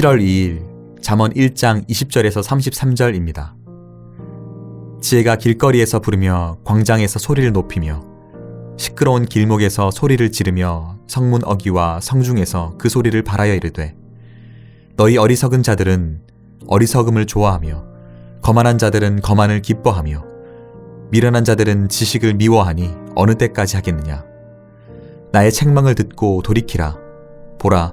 7월 2일 잠언 1장 20절에서 33절입니다. 지혜가 길거리에서 부르며 광장에서 소리를 높이며 시끄러운 길목에서 소리를 지르며 성문 어기와 성중에서 그 소리를 발하여 이르되 너희 어리석은 자들은 어리석음을 좋아하며 거만한 자들은 거만을 기뻐하며 미련한 자들은 지식을 미워하니 어느 때까지 하겠느냐 나의 책망을 듣고 돌이키라 보라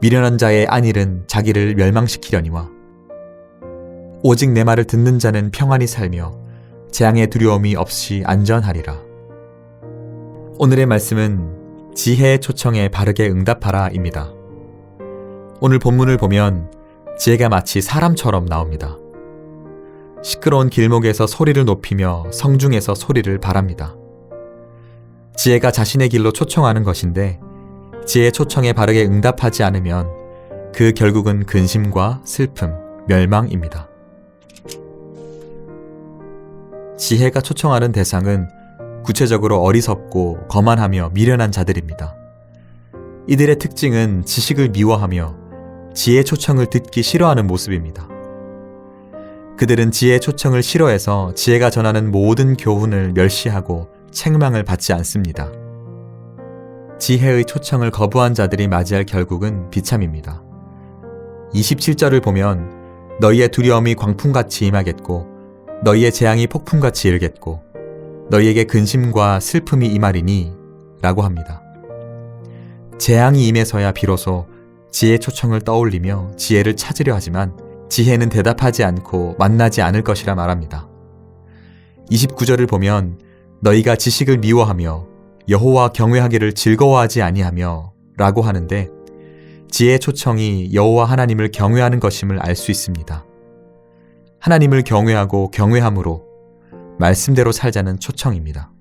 미련한 자의 안일은 자기를 멸망시키려니와 오직 내 말을 듣는 자는 평안히 살며 재앙의 두려움이 없이 안전하리라. 오늘의 말씀은 지혜의 초청에 바르게 응답하라입니다. 오늘 본문을 보면 지혜가 마치 사람처럼 나옵니다. 시끄러운 길목에서 소리를 높이며 성중에서 소리를 바랍니다. 지혜가 자신의 길로 초청하는 것인데 지혜의 초청에 바르게 응답하지 않으면 그 결국은 근심과 슬픔, 멸망입니다. 지혜가 초청하는 대상은 구체적으로 어리석고 거만하며 미련한 자들입니다. 이들의 특징은 지식을 미워하며 지혜 초청을 듣기 싫어하는 모습입니다. 그들은 지혜 초청을 싫어해서 지혜가 전하는 모든 교훈을 멸시하고 책망을 받지 않습니다. 지혜의 초청을 거부한 자들이 맞이할 결국은 비참입니다. 27절을 보면 너희의 두려움이 광풍같이 임하겠고 너희의 재앙이 폭풍같이 일겠고 너희에게 근심과 슬픔이 임하리니 라고 합니다. 재앙이 임해서야 비로소 지혜 초청을 떠올리며 지혜를 찾으려 하지만 지혜는 대답하지 않고 만나지 않을 것이라 말합니다. 29절을 보면 너희가 지식을 미워하며 여호와 경외하기를 즐거워하지 아니하며 라고 하는데 지혜 초청이 여호와 하나님을 경외하는 것임을 알 수 있습니다. 하나님을 경외하고 경외함으로 말씀대로 살자는 초청입니다.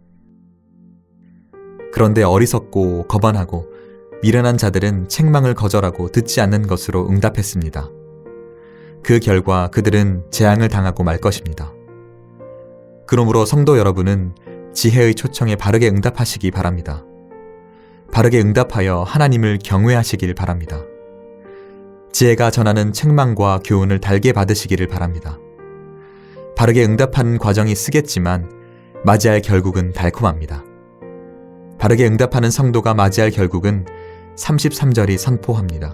그런데 어리석고 거만하고 미련한 자들은 책망을 거절하고 듣지 않는 것으로 응답했습니다. 그 결과 그들은 재앙을 당하고 말 것입니다. 그러므로 성도 여러분은 지혜의 초청에 바르게 응답하시기 바랍니다. 바르게 응답하여 하나님을 경외하시길 바랍니다. 지혜가 전하는 책망과 교훈을 달게 받으시기를 바랍니다. 바르게 응답하는 과정이 쓰겠지만 맞이할 결국은 달콤합니다. 바르게 응답하는 성도가 맞이할 결국은 33절이 선포합니다.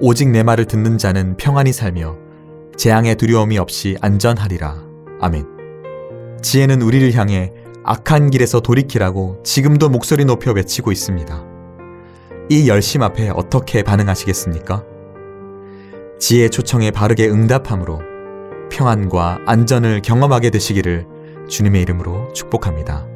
오직 내 말을 듣는 자는 평안히 살며 재앙의 두려움이 없이 안전하리라. 아멘. 지혜는 우리를 향해 악한 길에서 돌이키라고 지금도 목소리 높여 외치고 있습니다. 이 열심 앞에 어떻게 반응하시겠습니까? 지혜 초청에 바르게 응답함으로 평안과 안전을 경험하게 되시기를 주님의 이름으로 축복합니다.